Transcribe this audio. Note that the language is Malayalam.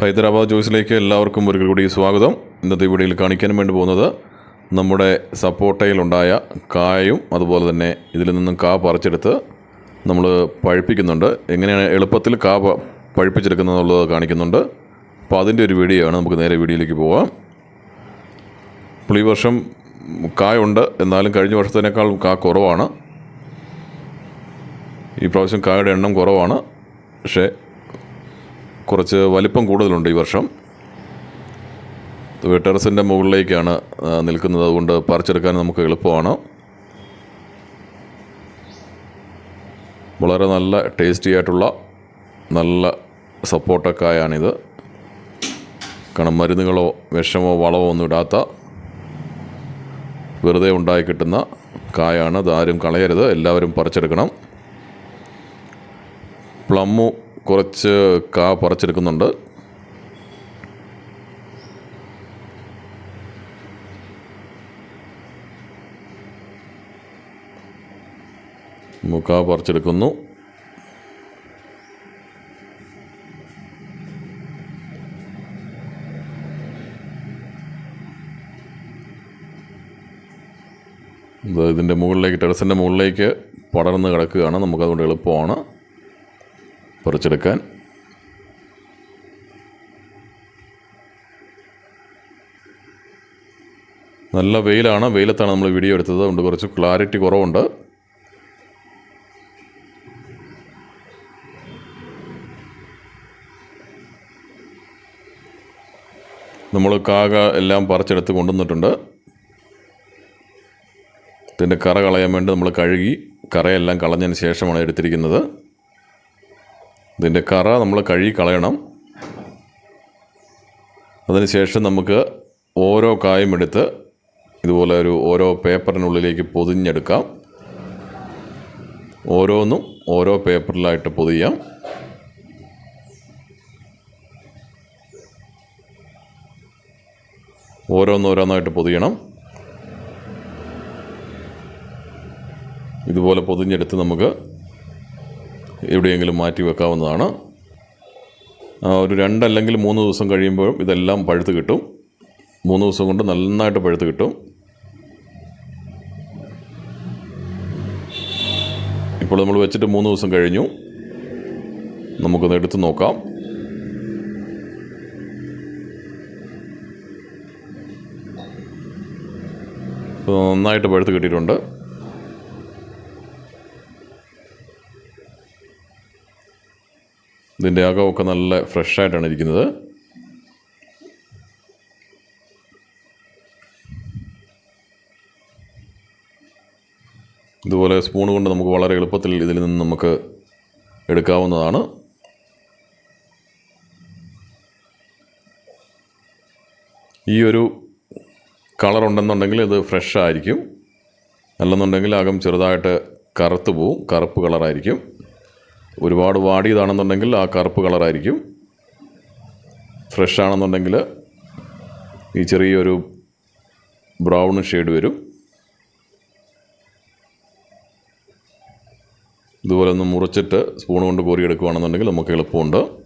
ഹൈദരാബാദ് ജോയ്സിലേക്ക് എല്ലാവർക്കും ഒരിക്കൽ കൂടി സ്വാഗതം. ഇന്നത്തെ വീഡിയോയിൽ കാണിക്കാൻ വേണ്ടി പോകുന്നത് നമ്മുടെ സപ്പോട്ടയിലുണ്ടായ കായും അതുപോലെ തന്നെ ഇതിൽ നിന്നും കാ പറിച്ചെടുത്ത് നമ്മൾ പഴുപ്പിക്കുന്നുണ്ട്. എങ്ങനെയാണ് എളുപ്പത്തിൽ കാ പഴുപ്പിച്ചെടുക്കുന്നതെന്നുള്ളത് കാണിക്കുന്നുണ്ട്. അപ്പോൾ അതിന്റെ ഒരു വീഡിയോ ആണ് നമുക്ക് നേരെ വീഡിയോയിലേക്ക് പോവാം. ഇപ്പോൾ ഈ വർഷം കായുണ്ട്. എന്നാലും കഴിഞ്ഞ വർഷത്തിനേക്കാൾ കാ കുറവാണ്. ഈ പ്രാവശ്യം കായുടെ എണ്ണം കുറവാണ്. പക്ഷേ കുറച്ച് വലിപ്പം കൂടുതലുണ്ട് ഈ വർഷം. ടെറസിന്റെ മുകളിലേക്കാണ് നിൽക്കുന്നത്. അതുകൊണ്ട് പറിച്ചെടുക്കാൻ നമുക്ക് എളുപ്പമാണ്. വളരെ നല്ല ടേസ്റ്റി ആയിട്ടുള്ള നല്ല സപ്പോട്ടക്കായാണിത് കാരണം മരുന്നുകളോ വിഷമോ വളമോ ഒന്നും ഇടാത്ത വെറുതെ ഉണ്ടായി കിട്ടുന്ന കായാണ്. അതാരും കളയരുത്. എല്ലാവരും പറിച്ചെടുക്കണം. പ്ലമ്മു കുറച്ച് കാ പറിച്ചെടുക്കുന്നുണ്ട്. മുക്കാ പറിച്ചെടുക്കുന്നു. ഇത് ഇതിന്റെ മുകളിലേക്ക് ടെറസിന്റെ മുകളിലേക്ക് പടർന്ന് കിടക്കുകയാണ്. നമുക്കതുകൊണ്ട് എളുപ്പമാണ്. പറിച്ചെടുക്കാൻ. നല്ല വെയിലാണ്. വെയിലത്താണ് നമ്മൾ വീഡിയോ എടുത്തത്. അതുകൊണ്ട് കുറച്ച് ക്ലാരിറ്റി കുറവുണ്ട്. നമ്മൾ കാക എല്ലാം പറിച്ചെടുത്ത് കൊണ്ടുവന്നിട്ടുണ്ട്. ഇതിന്റെ കറ കളയാൻ വേണ്ടി നമ്മൾ കഴുകി കറയെല്ലാം കളഞ്ഞതിന് ശേഷമാണ് എടുത്തിരിക്കുന്നത്. ഇതിന്റെ കറ നമ്മൾ കഴുകി കളയണം. അതിനുശേഷം നമുക്ക് ഓരോ കായും എടുത്ത് ഇതുപോലെ ഒരു ഓരോ പേപ്പറിനുള്ളിലേക്ക് പൊതിഞ്ഞെടുക്കാം. ഓരോന്നും ഓരോ പേപ്പറിലായിട്ട് പൊതിയാം. ഓരോന്നോരോന്നായിട്ട് പൊതിയണം. ഇതുപോലെ പൊതിഞ്ഞെടുത്ത് നമുക്ക് എവിടെയെങ്കിലും മാറ്റി വെക്കാവുന്നതാണ്. ഒരു രണ്ടല്ലെങ്കിൽ മൂന്ന് ദിവസം കഴിയുമ്പോഴും ഇതെല്ലാം പഴുത്ത് കിട്ടും. മൂന്ന് ദിവസം കൊണ്ട് നന്നായിട്ട് പഴുത്ത് കിട്ടും. ഇപ്പോൾ നമ്മൾ വെച്ചിട്ട് മൂന്ന് ദിവസം കഴിഞ്ഞു. നമുക്കൊന്ന് എടുത്ത് നോക്കാം. നന്നായിട്ട് പഴുത്ത് കിട്ടിയിട്ടുണ്ട്. ഇതിന്റെ അകമൊക്കെ നല്ല ഫ്രഷായിട്ടാണ് ഇരിക്കുന്നത്. ഇതുപോലെ സ്പൂൺ കൊണ്ട് നമുക്ക് വളരെ എളുപ്പത്തിൽ ഇതിൽ നിന്ന് നമുക്ക് എടുക്കാവുന്നതാണ്. ഈ ഒരു കളർ ഉണ്ടെന്നുണ്ടെങ്കിൽ ഇത് ഫ്രഷ് ആയിരിക്കും അല്ലെന്നുണ്ടെങ്കിൽ അകം ചെറുതായിട്ട് കറുത്ത് പോവും. കറുപ്പ് കളറായിരിക്കും. ഒരുപാട് വാടിയതാണെന്നുണ്ടെങ്കിൽ ആ കറുപ്പ് കളറായിരിക്കും. ഫ്രഷ് ആണെന്നുണ്ടെങ്കിൽ ഈ ചെറിയൊരു ബ്രൗൺ ഷെയ്ഡ് വരും. ഇതുപോലെ ഒന്ന് മുറിച്ചിട്ട് സ്പൂൺ കൊണ്ട് കോരിയെടുക്കുകയാണെന്നുണ്ടെങ്കിൽ നമുക്ക് എളുപ്പമുണ്ട്.